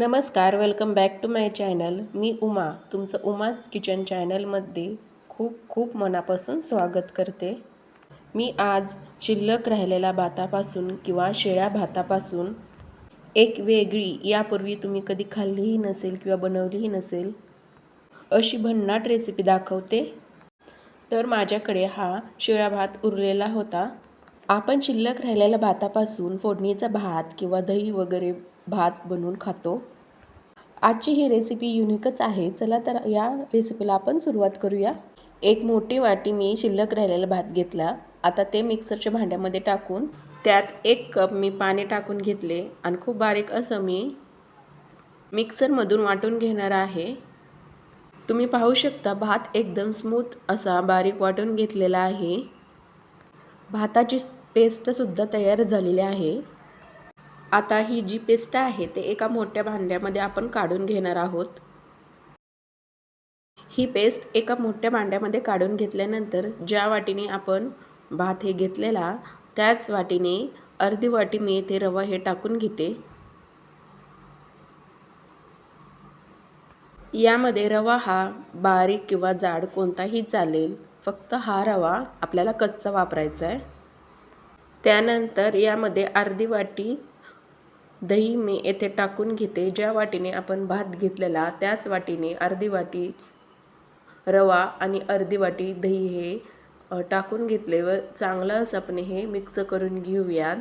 नमस्कार welcome back to my channel मी उमा तुमचं उमाच किचन चॅनलमध्ये खूप खूप मनापासून स्वागत करते. मी आज शिल्लक राहिलेल्या भातापासून किंवा शेळ्या भातापासून एक वेगळी यापूर्वी तुम्ही कधी खाल्लीही नसेल किंवा बनवलीही नसेल अशी भन्नाट रेसिपी दाखवते. तर माझ्याकडे हा शिळा भात उरलेला होता. आपण शिल्लक राहिलेल्या भातापासून फोडणीचा भात किंवा दही वगैरे भात बनवून खातो. आजची ही रेसिपी युनिकच आहे. चला तर या रेसिपीला आपण सुरुवात करूया. एक मोठी वाटी मी शिल्लक राहिलेला भात घेतला. आता ते मिक्सरच्या भांड्यामध्ये टाकून त्यात एक कप मी पाणी टाकून घेतले. आणि खूप बारीक असं मी मिक्सरमधून वाटून घेणार आहे. तुम्ही पाहू शकता भात एकदम स्मूथ असा बारीक वाटून घेतलेला आहे. भाताची पेस्टसुद्धा तयार झालेली आहे. आता ही जी पेस्ट आहे ते एका मोठ्या भांड्यामध्ये आपण काढून घेणार आहोत. ही पेस्ट एका मोठ्या भांड्यामध्ये काढून घेतल्यानंतर ज्या वाटीने आपण भात हे घेतलेला त्याच वाटीने अर्धी वाटी मी येथे रवा हे टाकून घेते. यामध्ये रवा हा बारीक किंवा जाड कोणताही चालेल फक्त हा रवा आपल्याला कच्चा वापरायचा आहे. त्यानंतर यामध्ये अर्धी वाटी दही मी येथे टाकून घेते. ज्या वाटीने आपण भात घेतलेला त्याच वाटीने अर्धी वाटी रवा आणि अर्धी वाटी दही हे टाकून घेतले व चांगलं असं आपण हे मिक्स करून घेऊयात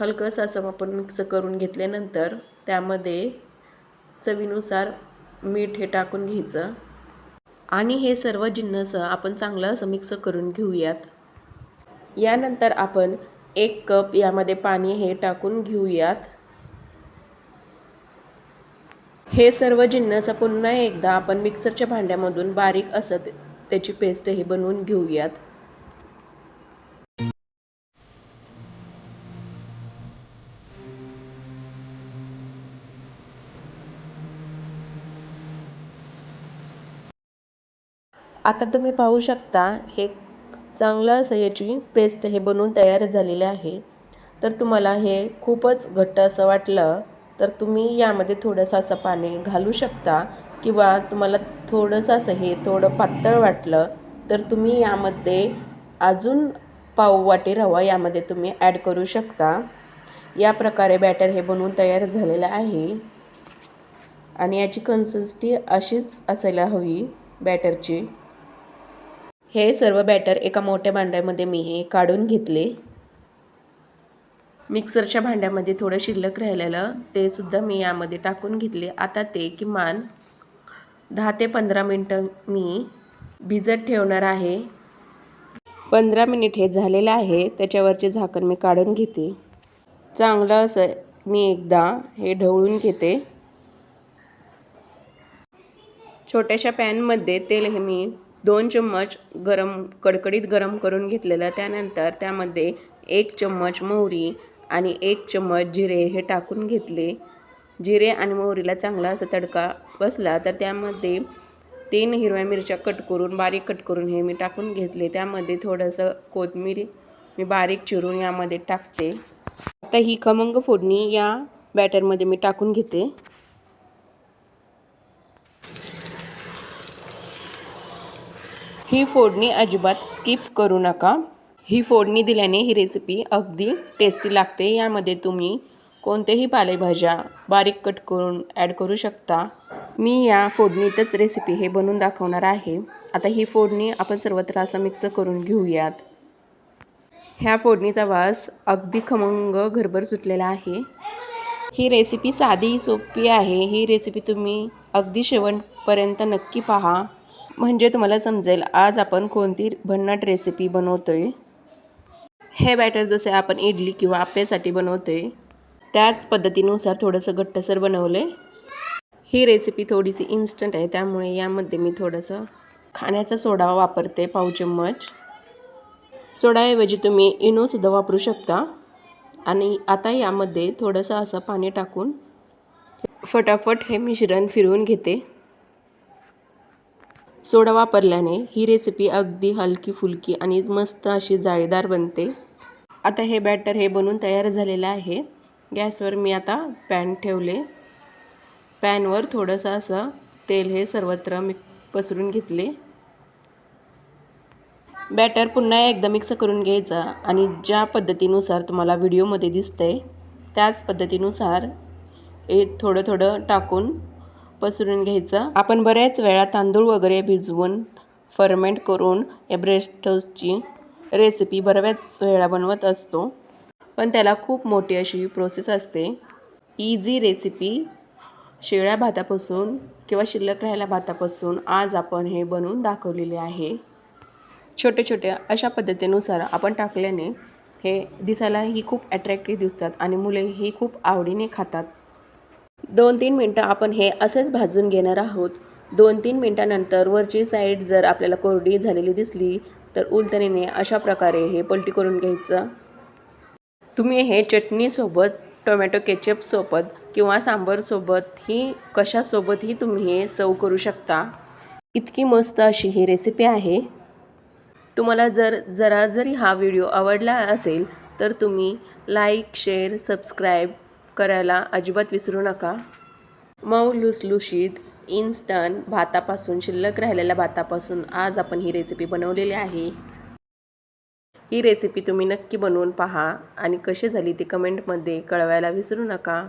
हलकंसं असं आपण मिक्स करून घेतल्यानंतर त्यामध्ये चवीनुसार मीठ हे टाकून घ्यायचं. आणि हे सर्व जिन्नस आपण चांगलं असं मिक्स करून घेऊयात. यानंतर आपण एक कप यामध्ये पाणी हे टाकून घेऊयात. हे सर्व जिन्नस पुन्हा एकदा आपण मिक्सरच्या भांड्यामधून बारीक असत त्याची पेस्ट हे बनवून घेऊयात. आता तुम्ही पाहू शकता हे चांगलं असं याची पेस्ट हे बनवून तयार झालेले आहे. तर तुम्हाला हे खूपच घट्ट असं वाटलं तर तुम्ही यामध्ये थोडंसं असं पाणी घालू शकता किंवा तुम्हाला थोडंसं असं हे थोडं पातळ वाटलं तर तुम्ही यामध्ये अजून पाव वाटी रवा यामध्ये तुम्ही ॲड करू शकता. या प्रकारे बॅटर हे बनवून तयार झालेलं आहे. आणि याची कन्सिस्टी अशीच असायला हवी बॅटरची हे सर्व बॅटर एका मोठ्या भांड्यामध्ये मी हे काढून घेतले. मिक्सरच्या भांड्यामध्ये थोडं शिल्लक राहिलेलं ते सुद्धा मी यामध्ये टाकून घेतले. आता ते किमान दहा ते पंधरा मिनटं मी भिजत ठेवणार आहे. पंधरा मिनिट हे झालेलं आहे त्याच्यावरचे झाकण मी काढून घेते. चांगलं असं मी एकदा हे ढवळून घेते. छोट्याशा पॅनमध्ये तेल हे मी दोन चम्मच गरम कडकडीत गरम करून घेतलेलं त्यानंतर त्यामध्ये एक चम्मच मोहरी आणि एक चम्मच जिरे हे टाकून घेतले. जिरे आणि मोहरीला चांगला असा तडका बसला तर त्यामध्ये तीन हिरव्या मिरच्या कट करून बारीक कट करून हे मी टाकून घेतले. त्यामध्ये थोडंसं कोथमीर मी बारीक चिरून यामध्ये टाकते. आता ही खमंग फोडणी या बॅटरमध्ये मी टाकून घेते. ही फोडणी अजिबात स्किप करू नका. ही फोडणी दिल्याने ही रेसिपी अगदी टेस्टी लागते. यामध्ये तुम्ही कोणतेही पालेभाज्या बारीक कट करून ॲड करू शकता. मी या फोडणीतच रेसिपी हे बनवून दाखवणार आहे. आता ही फोडणी आपण सर्वत्र असं मिक्स करून घेऊयात. ह्या फोडणीचा वास अगदी खमंग घरभर सुटलेला आहे. ही रेसिपी साधी सोपी आहे. ही रेसिपी तुम्ही अगदी शेवटपर्यंत नक्की पहा. म्हणजे तुम्हाला समजेल आज आपण कोणती भन्नाट रेसिपी बनवतो आहे हे बॅटर जसे आपण इडली किंवा आप्यासाठी बनवतो आहे त्याच पद्धतीनुसार थोडंसं घट्टसर बनवलं. आहे ही रेसिपी थोडीशी इन्स्टंट आहे त्यामुळे यामध्ये मी थोडंसं खाण्याचा सोडा वापरते पाव चम्मच. सोडाऐवजी तुम्ही इनोसुद्धा वापरू शकता. आणि आता यामध्ये थोडंसं असं पाणी टाकून फटाफट हे मिश्रण फिरवून घेते. सोडा वापरल्याने ही रेसिपी अगदी हलकी फुलकी आणि मस्त अशी जाळीदार बनते. आता हे बॅटर हे बनून तयार झालेलं आहे. गॅसवर मी आता पॅन ठेवले. पॅनवर थोडंसं असं तेल हे सर्वत्र मी पसरून घेतले. बॅटर पुन्हा एकदा मिक्स करून घ्यायचं आणि ज्या पद्धतीनुसार तुम्हाला व्हिडिओमध्ये दिसतंय त्याच पद्धतीनुसार हे थोडं थोडं टाकून पसरून घ्यायचं. आपण बऱ्याच वेळा तांदूळ वगैरे भिजवून फर्मेंट करून या ब्रेड टोस्टची रेसिपी बऱ्याच वेळा बनवत असतो. पण त्याला खूप मोठी अशी प्रोसेस असते. इझी रेसिपी शिळ्या भातापासून किंवा शिल्लक राहिल्या भातापासून आज आपण हे बनवून दाखवलेले आहे. छोटे छोटे अशा पद्धतीनुसार आपण टाकल्याने हे दिसायलाही खूप अट्रॅक्टिव्ह दिसतात आणि मुले ही खूप आवडीने खातात. दोन तीन मिनटं आपण हे असेच भाजून घेणार आहोत. दोन तीन मिनटानंतर वरची साईड जर आपल्याला कोरडी झालेली दिसली तर उलटणीने अशा प्रकारे हे पलटी करून घ्यायचं. तुम्ही हे चटणीसोबत टोमॅटो केचपसोबत किंवा सांबरसोबतही कशासोबतही तुम्ही हे सव करू शकता. इतकी मस्त अशी ही रेसिपी आहे. तुम्हाला जर जरा जरी हा व्हिडिओ आवडला असेल तर तुम्ही लाईक शेअर सबस्क्राईब करायला अजिबात विसरू नका. मऊ लुसलुशीत इन्स्टंट भातापासून शिल्लक राहिलेल्या भातापासून आज आपण ही रेसिपी बनवलेली आहे. ही रेसिपी तुम्ही नक्की बनवून पहा आणि कशी झाली ती कमेंटमध्ये कळवायला विसरू नका.